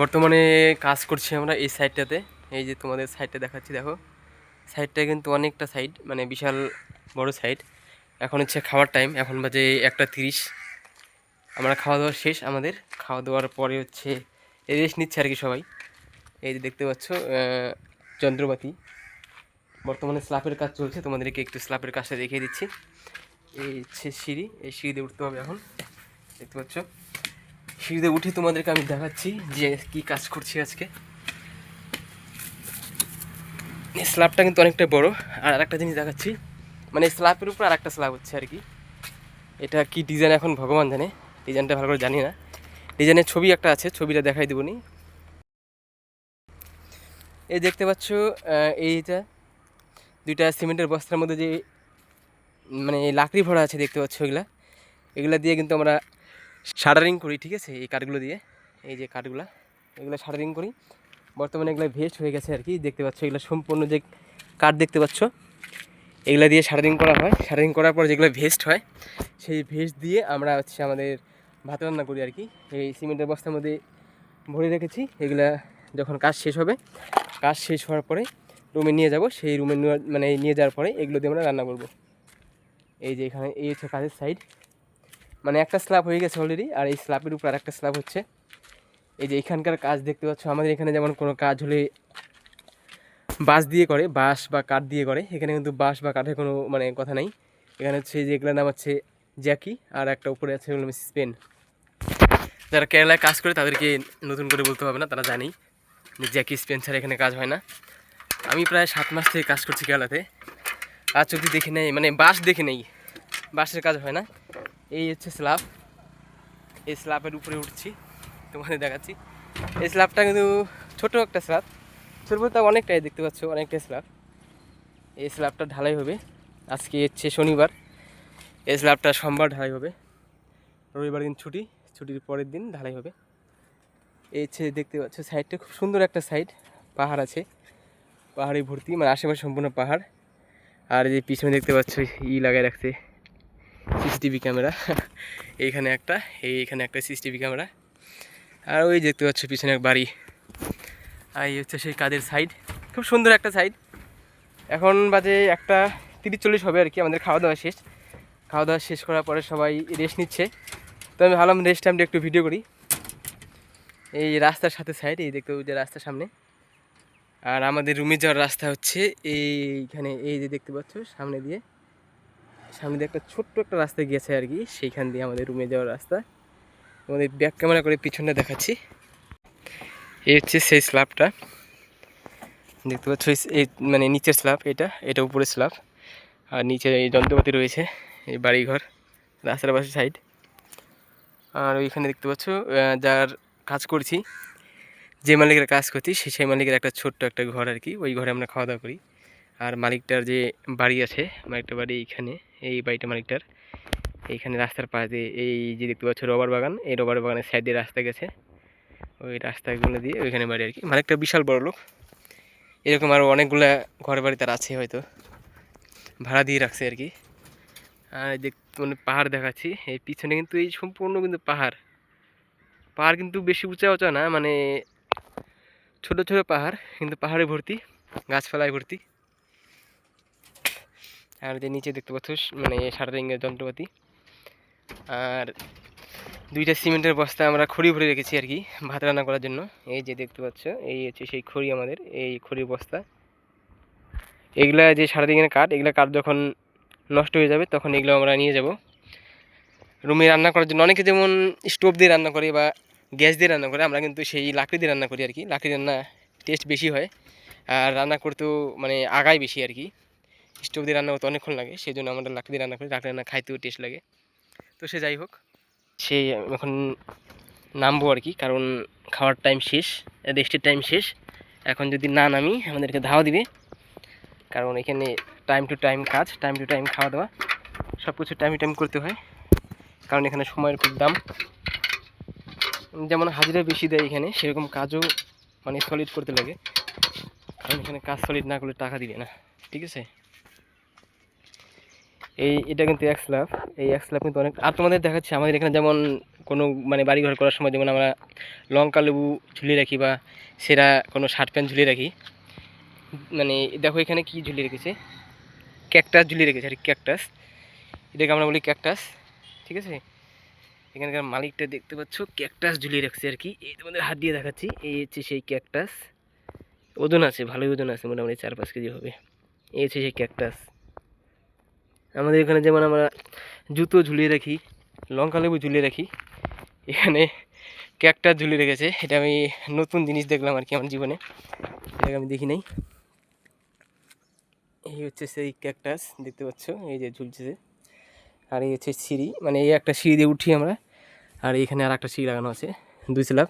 বর্তমানে কাজ করছি আমরা এই সাইডটাতে এই যে তোমাদের সাইডটা দেখাচ্ছি, দেখো। সাইডটা কিন্তু অনেকটা সাইড মানে বিশাল বড় সাইড এখন হচ্ছে খাওয়ার টাইম এখন বাজে একটা তিরিশ। আমরা খাওয়া দাওয়া শেষ, আমাদের খাওয়া দাওয়ার পরে হচ্ছে রেস্ট নিচ্ছে আর কি সবাই। এই যে দেখতে পাচ্ছ যন্ত্রপাতি। বর্তমানে স্ল্যাপের কাজ চলছে, তোমাদেরকে একটু স্ল্যাপের কাজটা দেখিয়ে দিচ্ছি। এই হচ্ছে সিঁড়ি, এই সিঁড়িতে উঠতে হবে এখন। দেখতে পাচ্ছ? সিঁড়িতে উঠে তোমাদেরকে আমি দেখাচ্ছি যে কি কাজ করছি আজকে। স্ল্যাবটা কিন্তু অনেকটা বড়। আর আরেকটা জিনিস দেখাচ্ছি। মানে স্ল্যাবের উপর আরেকটা স্ল্যাব হচ্ছে আর কি। এটা কি ডিজাইন এখন ভগবান জানে। ডিজাইনটা ভালো করে জানি না। ডিজাইনের ছবি একটা আছে, ছবিটা দেখাই দেবনি এই দেখতে পাচ্ছ এইটা দুইটা সিমেন্টের বস্তার মধ্যে যে মানে লাকড়ি ভরা আছে দেখতে পাচ্ছ এগুলা। এগুলা দিয়ে কিন্তু আমরা শাটারিং করি, ঠিক আছে? এই কাঠগুলো দিয়ে, এই যে কাঠগুলো, এগুলো শাটারিং করি। বর্তমানে এগুলো ভেস্ট হয়ে গেছে আর কি, দেখতে পাচ্ছ, এগুলো সম্পূর্ণ যে কাঠ দেখতে পাচ্ছ, এগুলো দিয়ে শাটারিং করা হয়। শাটারিং করার পর যেগুলো ভেস্ট হয়, সেই ভেস্ট দিয়ে আমরা হচ্ছে আমাদের ভাত রান্না করি আর কি। এই সিমেন্টের বস্তার মধ্যে ভরে রেখেছি, এগুলা যখন কাজ শেষ হবে, কাজ শেষ হওয়ার পরে রুমে নিয়ে যাব। সেই রুমে মানে নিয়ে যাওয়ার পরে এগুলো দিয়ে আমরা রান্না করব। এই যে এখানে, এই হচ্ছে কাজের সাইড মানে একটা স্ল্যাব হয়ে গেছে অলরেডি আর এই স্ল্যাবের উপর আরেকটা স্ল্যাব হচ্ছে। এই যে এখানকার কাজ দেখতে পাচ্ছ, আমাদের এখানে যেমন কোনো কাজ হলে বাঁশ দিয়ে করে, বাঁশ বা কাঠ দিয়ে করে। এখানে কিন্তু বাঁশ বা কাঠের কোনো মানে কথা নাই। এখানে হচ্ছে যেগুলোর নাম হচ্ছে জ্যাকি, আর একটা উপরে আছে হলো স্পেন যারা কেরালায় কাজ করে, তাদেরকে নতুন করে বলতে হবে না, তারা জানেই যে জ্যাকি স্পেন ছাড়া এখানে কাজ হয় না। আমি প্রায় সাত মাস থেকে কাজ করছি কেরালাতে। কাজ যদি দেখে নেই মানে বাঁশ দেখে নেই, বাঁশের কাজ হয় না। এই হচ্ছে স্ল্যাব। এই স্ল্যাবের উপরে উঠছি, তোমাদের দেখাচ্ছি। এই স্ল্যাবটা কিন্তু ছোট একটা স্ল্যাব। ছোট বলতে অনেকটাই দেখতে পাচ্ছ, অনেকটাই স্ল্যাব। এই স্ল্যাবটা ঢালাই হবে। আজকে হচ্ছে শনিবার। এই স্ল্যাবটা সোমবার ঢালাই হবে। রবিবার দিন ছুটি, ছুটির পরের দিন ঢালাই হবে। এই হচ্ছে দেখতে পাচ্ছ সাইডটা, খুব সুন্দর একটা সাইড। পাহাড় আছে। পাহাড়ে ভর্তি মানে আশেপাশে সম্পূর্ণ পাহাড়। আর যে পিছনে দেখতে পাচ্ছ, ই লাগাই রাখছে। CCTV camera. এইখানে একটা, এই এখানে একটা সিসিটিভি ক্যামেরা। আর ওই দেখতে পাচ্ছ পিছনে এক বাড়ি। আর এই হচ্ছে সেই কাদের সাইড খুব সুন্দর একটা সাইড এখন বাজে একটা তিরিশ চল্লিশ হবে আর কি, আমাদের খাওয়া দাওয়া শেষ। খাওয়া দাওয়া শেষ করার পরে সবাই রেস্ট নিচ্ছে। তো আমি ভাবলাম রেস্ট টাইমটা একটু ভিডিও করি। এই রাস্তার সাথে সাইড এই দেখতে যে রাস্তার সামনে। আর আমাদের রুমে যাওয়ার রাস্তা হচ্ছে এইখানে, এই যে দেখতে পাচ্ছ সামনে দিয়ে। সামনে দিয়ে একটা ছোট্ট একটা রাস্তা গিয়েছে আর কি, সেইখান দিয়ে আমাদের রুমে যাওয়ার রাস্তা। আমাদের ব্যাক ক্যামেরা করে পিছনটা দেখাচ্ছি। এই হচ্ছে সেই স্ল্যাবটা দেখতে পাচ্ছ, এই- মানে নিচের স্ল্যাব এটা এটা উপরে স্ল্যাব আর নিচে এই যন্ত্রপাতি রয়েছে, এই বাড়িঘর, রাস্তার পাশে সাইড আর ওইখানে দেখতে পাচ্ছ যার কাজ করছি, যে মালিকের কাজ করছি সেই সেই মালিকের একটা ছোট্ট একটা ঘর আর কি, ওই ঘরে আমরা খাওয়া দাওয়া করি। আর মালিকটার যে বাড়ি আছে মালিকটার বাড়ি এইখানে, এই বাড়িটা মালিকটার। এইখানে রাস্তার পাশ দিয়ে এই যে দেখতে পাচ্ছ রবার বাগান, এই রবার বাগানের সাইড দিয়ে রাস্তা গেছে। ওই রাস্তাগুলো দিয়ে ওইখানে বাড়ি আর কি। মালিকটা বিশাল বড় লোক। এরকম আরও অনেকগুলা ঘর বাড়ি তার আছে হয়তো। ভাড়া দিয়ে রাখছে আর কি। আর দেখ মানে পাহাড় দেখাচ্ছি। এই পিছনে কিন্তু এই সম্পূর্ণ কিন্তু পাহাড়। পাহাড় কিন্তু বেশি উঁচা উঁচা না মানে ছোট ছোট পাহাড়, কিন্তু পাহাড়ে ভর্তি, গাছপালায় ভর্তি। আর যে নিচে দেখতে পাচ্ছ মানে শাটারিংয়ের যন্ত্রপাতি। আর দুইটা সিমেন্টের বস্তা আমরা খড়ি ভরে রেখেছি আর কি, ভাত রান্না করার জন্য। এই যে দেখতে পাচ্ছ, এই হচ্ছে সেই খড়ি আমাদের, এই খড়ির বস্তা। এগুলা যে সারাদিনের কাঠ, এগুলা কাঠ যখন নষ্ট হয়ে যাবে, তখন এগুলো আমরা নিয়ে যাব। রুমে রান্না করার জন্য অনেকে যেমন স্টোভ দিয়ে রান্না করে বা গ্যাস দিয়ে রান্না করে, আমরা কিন্তু সেই লাকড়ি দিয়ে রান্না করি আর কি। লাকড়ি রান্না টেস্ট বেশি হয়, আর রান্না করতেও মানে আগায় বেশি আর কি। স্টোভ দিয়ে রান্না করতে অনেকক্ষণ লাগে সেই জন্য আমরা লাকড়ি দিয়ে রান্না করি। লাকড়ি রান্না খাইতেও টেস্ট লাগে। তো সে যাই হোক সেই এখন নামবো আর কি, কারণ খাওয়ার টাইম শেষ রেস্টের টাইম শেষ। এখন যদি না নামি, আমাদেরকে ধাওয়া দিবে। কারণ এখানে টাইম টু টাইম কাজ টাইম টু টাইম খাওয়া দাওয়া সব কিছু টাইম টাইম করতে হয়। কারণ এখানে সময়ের খুব দাম। যেমন হাজিরা বেশি দেয় এখানে, সেরকম কাজও মানে সলিড করতে লাগে। কারণ এখানে কাজ সলিড না করলে টাকা দিবে না। ঠিক আছে? এই, এটা কিন্তু এক স্ল্যাব এই এক স্ল্যাব কিন্তু অনেক আর তোমাদের দেখাচ্ছি, আমাদের এখানে যেমন কোনো মানে বাড়ি ঘর করার সময় যেমন আমরা লঙ্কা, লেবু ঝুলিয়ে রাখি বা সেরা কোনো শার্ট প্যান্ট ঝুলিয়ে রাখি। মানে দেখো এখানে কি ঝুলিয়ে রেখেছে? ক্যাকটাস ঝুলিয়ে রেখেছে, আর ক্যাকটাস। এটাকে আমরা বলি ক্যাকটাস, ঠিক আছে? এখানকার মালিকটা দেখতে পাচ্ছ, ক্যাকটাস ঝুলিয়ে রাখছে আর কি। এই তোমাদের হাত দিয়ে দেখাচ্ছি, এই হচ্ছে সেই ক্যাকটাস। ওজন আছে, ভালোই ওজন আছে, মোটামুটি চার পাঁচ কেজি হবে। এই হচ্ছে সেই ক্যাকটাস। আমাদের এখানে যেমন আমরা জুতো ঝুলিয়ে রাখি, লঙ্কা লেবু ঝুলিয়ে রাখি, এখানে ক্যাকটাস ঝুলিয়ে রেখেছে। এটা আমি নতুন জিনিস দেখলাম আর কি আমার জীবনে। এটাকে আমি দেখি নাই। এই হচ্ছে সেই ক্যাকটাস, দেখতে পাচ্ছ? এই যে ঝুলছে। আর এই হচ্ছে সিঁড়ি। মানে এই একটা সিঁড়ি দিয়ে উঠি আমরা। আর এখানে আর একটা সিঁড়ি লাগানো আছে, দুই স্ল্যাব।